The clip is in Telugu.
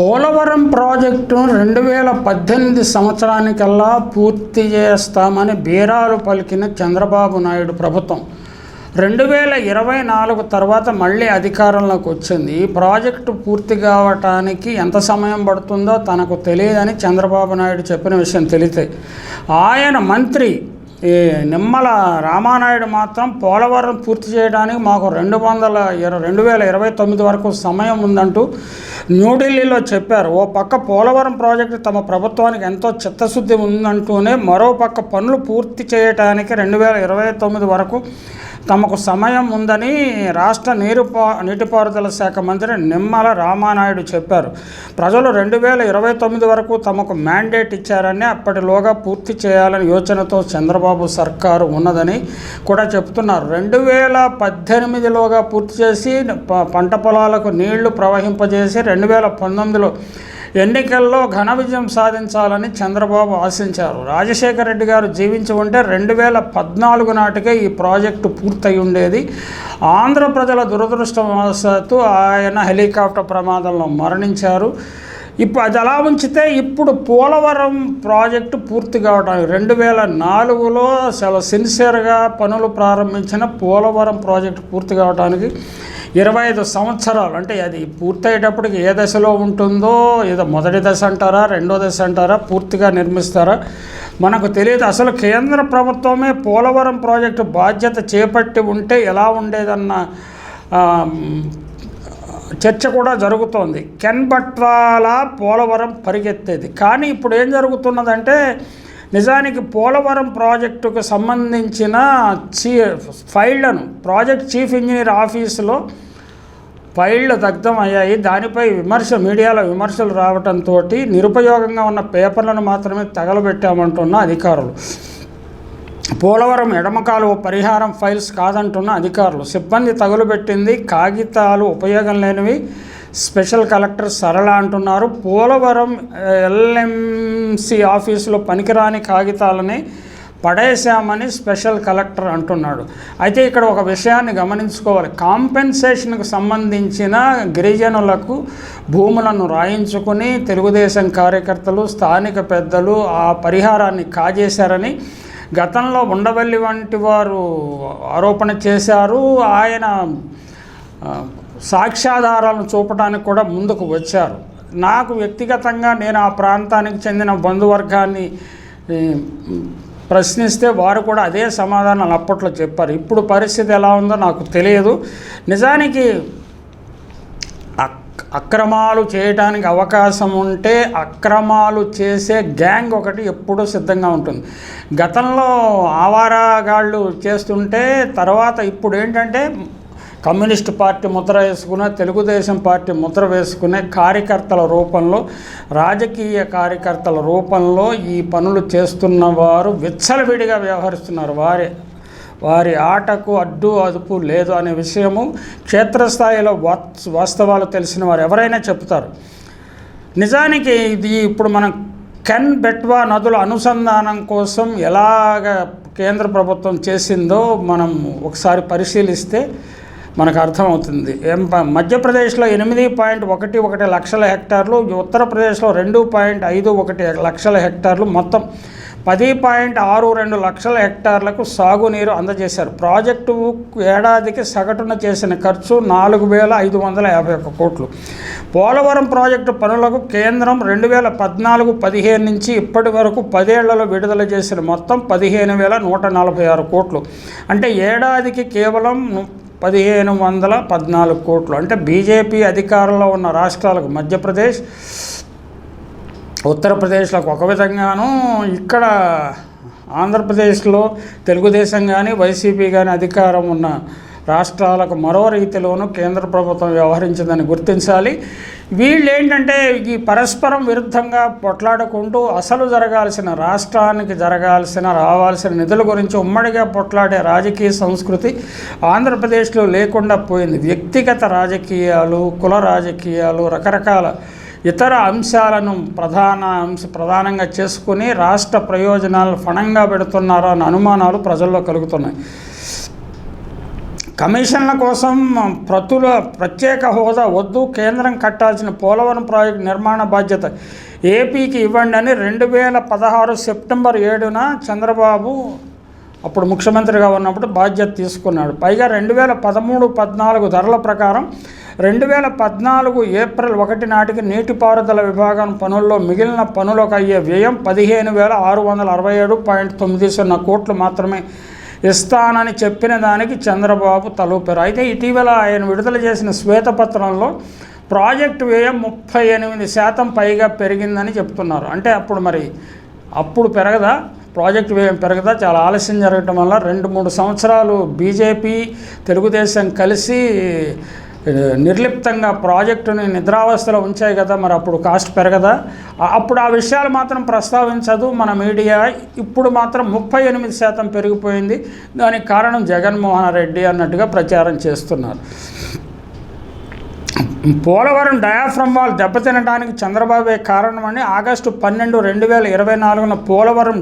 పోలవరం ప్రాజెక్టును రెండు వేల పద్దెనిమిది సంవత్సరానికల్లా పూర్తి చేస్తామని బీరాలు పలికిన చంద్రబాబు నాయుడు ప్రభుత్వం. రెండు వేల ఇరవై నాలుగు తర్వాత మళ్ళీ అధికారంలోకి వచ్చింది. ఈ ప్రాజెక్టు పూర్తి కావటానికి ఎంత సమయం పడుతుందో తనకు తెలియదని చంద్రబాబు నాయుడు చెప్పిన విషయం తెలితే. ఆయన మంత్రి ఈ నిమ్మల రామానాయుడు మాత్రం పోలవరం పూర్తి చేయడానికి మాకు రెండు వందల ఇరవై రెండు వేల ఇరవై తొమ్మిది వరకు సమయం ఉందంటూ న్యూఢిల్లీలో చెప్పారు. ఓ పక్క పోలవరం ప్రాజెక్టు తమ ప్రభుత్వానికి ఎంతో చిత్తశుద్ధి ఉందంటూనే మరో పక్క పనులు పూర్తి చేయడానికి రెండు వేల ఇరవై తొమ్మిది వరకు తమకు సమయం ఉందని రాష్ట్ర నీరు నీటిపారుదల శాఖ మంత్రి నిమ్మల రామానాయుడు చెప్పారు. ప్రజలు రెండు వేల ఇరవై తొమ్మిది వరకు తమకు మ్యాండేట్ ఇచ్చారని అప్పటిలోగా పూర్తి చేయాలని యోచనతో చంద్రబాబు సర్కారు ఉన్నదని కూడా చెప్తున్నారు రెండు వేల పద్దెనిమిదిలోగా పూర్తి చేసి ప- పంట పొలాలకు నీళ్ళు ప్రవహింపజేసి రెండు వేల పంతొమ్మిదిలో ఎన్నికల్లో ఘన విజయం సాధించాలని చంద్రబాబు ఆశించారు. రాజశేఖర రెడ్డి గారు జీవించి ఉంటే రెండు వేల పద్నాలుగు నాటికే ఈ ప్రాజెక్టు పూర్తయి ఉండేది ఆంధ్ర ప్రజల దురదృష్టవశాత్తు ఆయన హెలికాప్టర్ ప్రమాదంలో మరణించారు. ఇప్పుడు అది అలా ఉంచితే ఇప్పుడు పోలవరం ప్రాజెక్టు పూర్తి కావడానికి రెండు వేల నాలుగులో చాలా సిన్సియర్గా పనులు ప్రారంభించిన పోలవరం ప్రాజెక్టు పూర్తి కావడానికి ఇరవై ఐదు సంవత్సరాలు అంటే అది పూర్తయ్యేటప్పటికి ఏ దశలో ఉంటుందో ఏదో మొదటి దశ అంటారా రెండో దశ అంటారా పూర్తిగా నిర్మిస్తారా? మనకు తెలియదు. అసలు కేంద్ర ప్రభుత్వమే పోలవరం ప్రాజెక్టు బాధ్యత చేపట్టి ఉంటే ఎలా ఉండేదన్న చర్చ కూడా జరుగుతోంది. కెన్బట్వాల పోలవరం పరిగెత్తేది. కానీ ఇప్పుడు ఏం జరుగుతున్నదంటే నిజానికి పోలవరం ప్రాజెక్టుకు సంబంధించిన చీ ఫైళ్ళను ప్రాజెక్ట్ చీఫ్ ఇంజనీర్ ఆఫీసులో ఫైళ్ళు దగ్ధం అయ్యాయి. దానిపై విమర్శ మీడియాలో విమర్శలు రావడంతో నిరుపయోగంగా ఉన్న పేపర్లను మాత్రమే తగలబెట్టామంటున్న అధికారులు. పోలవరం ఎడమకాలువ పరిహారం ఫైల్స్ కాదంటున్న అధికారులు. సిబ్బంది తగులుబెట్టింది కాగితాలు ఉపయోగం లేనివి స్పెషల్ కలెక్టర్ సరళ అంటున్నారు. పోలవరం ఎల్ఎంసి ఆఫీసులో పనికిరాని కాగితాలని పడేశామని స్పెషల్ కలెక్టర్ అంటున్నాడు. అయితే ఇక్కడ ఒక విషయాన్ని గమనించుకోవాలి. కాంపెన్సేషన్కు సంబంధించిన గిరిజనులకు భూములను రాయించుకుని తెలుగుదేశం కార్యకర్తలు స్థానిక పెద్దలు ఆ పరిహారాన్ని కాజేశారని గతంలో ఉండవల్లి వంటి వారు ఆరోపణ చేశారు. ఆయన సాక్ష్యాధారాలను చూపడానికి కూడా ముందుకు వచ్చారు. నాకు వ్యక్తిగతంగా నేను ఆ ప్రాంతానికి చెందిన బంధువర్గాన్ని ప్రశ్నిస్తే వారు కూడా అదే సమాధానాలు అప్పట్లో చెప్పారు. ఇప్పుడు పరిస్థితి ఎలా ఉందో నాకు తెలియదు. నిజానికి అక్- అక్రమాలు చేయడానికి అవకాశం ఉంటే అక్రమాలు చేసే గ్యాంగ్ ఒకటి ఎప్పుడూ సిద్ధంగా ఉంటుంది. గతంలో ఆవారాగాళ్ళు చేస్తుంటే తర్వాత ఇప్పుడు ఏంటంటే కమ్యూనిస్ట్ పార్టీ ముద్ర వేసుకునే తెలుగుదేశం పార్టీ ముద్ర వేసుకునే కార్యకర్తల రూపంలో రాజకీయ కార్యకర్తల రూపంలో ఈ పనులు చేస్తున్న వారు విచ్చలవిడిగా వ్యవహరిస్తున్నారు. వారి వారి ఆటకు అడ్డు అదుపు లేదు అనే విషయము క్షేత్రస్థాయిలో వాస్తవాలు తెలిసిన వారు ఎవరైనా చెప్తారు నిజానికి ఇది ఇప్పుడు మనం కెన్ బెట్వా నదుల అనుసంధానం కోసం ఎలాగ కేంద్ర ప్రభుత్వం చేసిందో మనం ఒకసారి పరిశీలిస్తే మనకు అర్థమవుతుంది. ఏం మధ్యప్రదేశ్లో ఎనిమిది పాయింట్ ఒకటి ఒకటి లక్షల హెక్టార్లు ఉత్తరప్రదేశ్లో రెండు పాయింట్ ఐదు ఒకటి లక్షల హెక్టార్లు మొత్తం. పది పాయింట్ ఆరు రెండు లక్షల హెక్టార్లకు సాగునీరు అందజేశారు. ప్రాజెక్టు ఏడాదికి సగటున చేసిన ఖర్చు నాలుగు వేల ఐదు వందల యాభై ఒక్క కోట్లు. పోలవరం ప్రాజెక్టు పనులకు కేంద్రం రెండు వేల పద్నాలుగు పదిహేను నుంచి ఇప్పటి వరకు పదేళ్ళలో విడుదల చేసిన మొత్తం పదిహేను వేల నూట నలభై ఆరు కోట్లు. అంటే ఏడాదికి కేవలం పదిహేను వందల పద్నాలుగు కోట్లు. అంటే బీజేపీ అధికారంలో ఉన్న రాష్ట్రాలకు మధ్యప్రదేశ్ ఉత్తరప్రదేశ్లకు ఒక విధంగాను ఇక్కడ ఆంధ్రప్రదేశ్లో తెలుగుదేశం కానీ వైసీపీ కానీ అధికారం ఉన్న రాష్ట్రాలకు మరో రీతిలోనూ కేంద్ర ప్రభుత్వం వ్యవహరించిందని గుర్తించాలి. వీళ్ళు ఏంటంటే ఈ పరస్పరం విరుద్ధంగా పొట్లాడుకుంటూ అసలు జరగాల్సిన రాష్ట్రానికి జరగాల్సిన రావాల్సిన నిధుల గురించి ఉమ్మడిగా పొట్లాడే రాజకీయ సంస్కృతి ఆంధ్రప్రదేశ్లో లేకుండా పోయింది. వ్యక్తిగత రాజకీయాలు కుల రాజకీయాలు రకరకాల ఇతర అంశాలను ప్రధాన అంశ ప్రధానంగా చేసుకుని రాష్ట్ర ప్రయోజనాలు ఫణంగా పెడుతున్నారో అనే అనుమానాలు ప్రజల్లో కలుగుతున్నాయి. కమిషన్ల కోసం ప్రతుల ప్రత్యేక హోదా వద్దు కేంద్రం కట్టాల్సిన పోలవరం ప్రాజెక్టు నిర్మాణ బాధ్యత ఏపీకి ఇవ్వండి అని రెండు వేల పదహారు సెప్టెంబర్ ఏడున చంద్రబాబు అప్పుడు ముఖ్యమంత్రిగా ఉన్నప్పుడు బాధ్యత తీసుకున్నాడు. పైగా రెండు వేల పదమూడు పద్నాలుగు ధరల ప్రకారం రెండు వేల పద్నాలుగు ఏప్రిల్ ఒకటి నాటికి నీటిపారుదల విభాగం పనుల్లో మిగిలిన పనులకు అయ్యే వ్యయం పదిహేను వేల ఆరు వందల అరవై ఏడు పాయింట్ తొమ్మిది సున్నా కోట్లు మాత్రమే. ఇస్తానని చెప్పిన దానికి చంద్రబాబు తలూపారు. అయితే ఇటీవల ఆయన విడుదల చేసిన శ్వేతపత్రంలో ప్రాజెక్టు వ్యయం ముప్పై ఎనిమిది శాతం పైగా పెరిగిందని చెప్తున్నారు. అంటే అప్పుడు మరి అప్పుడు పెరగదా? ప్రాజెక్టు వ్యయం పెరగదా? చాలా ఆలస్యం జరగటం వల్ల రెండు మూడు సంవత్సరాలు బీజేపీ తెలుగుదేశం కలిసి నిర్లిప్తంగా ప్రాజెక్టుని నిద్రావస్థలో ఉంచాయి కదా మరి అప్పుడు కాస్ట్ పెరగదా? అప్పుడు ఆ విషయాలు మాత్రం ప్రస్తావించదు. మన మీడియా ఇప్పుడు మాత్రం ముప్పై ఎనిమిది శాతం పెరిగిపోయింది. దానికి కారణం జగన్మోహన్ రెడ్డి అన్నట్టుగా ప్రచారం చేస్తున్నారు. పోలవరం డయాఫ్రమ్ వాల్ దెబ్బతినడానికి చంద్రబాబే కారణమని ఆగస్టు పన్నెండు రెండు వేల ఇరవై నాలుగున పోలవరం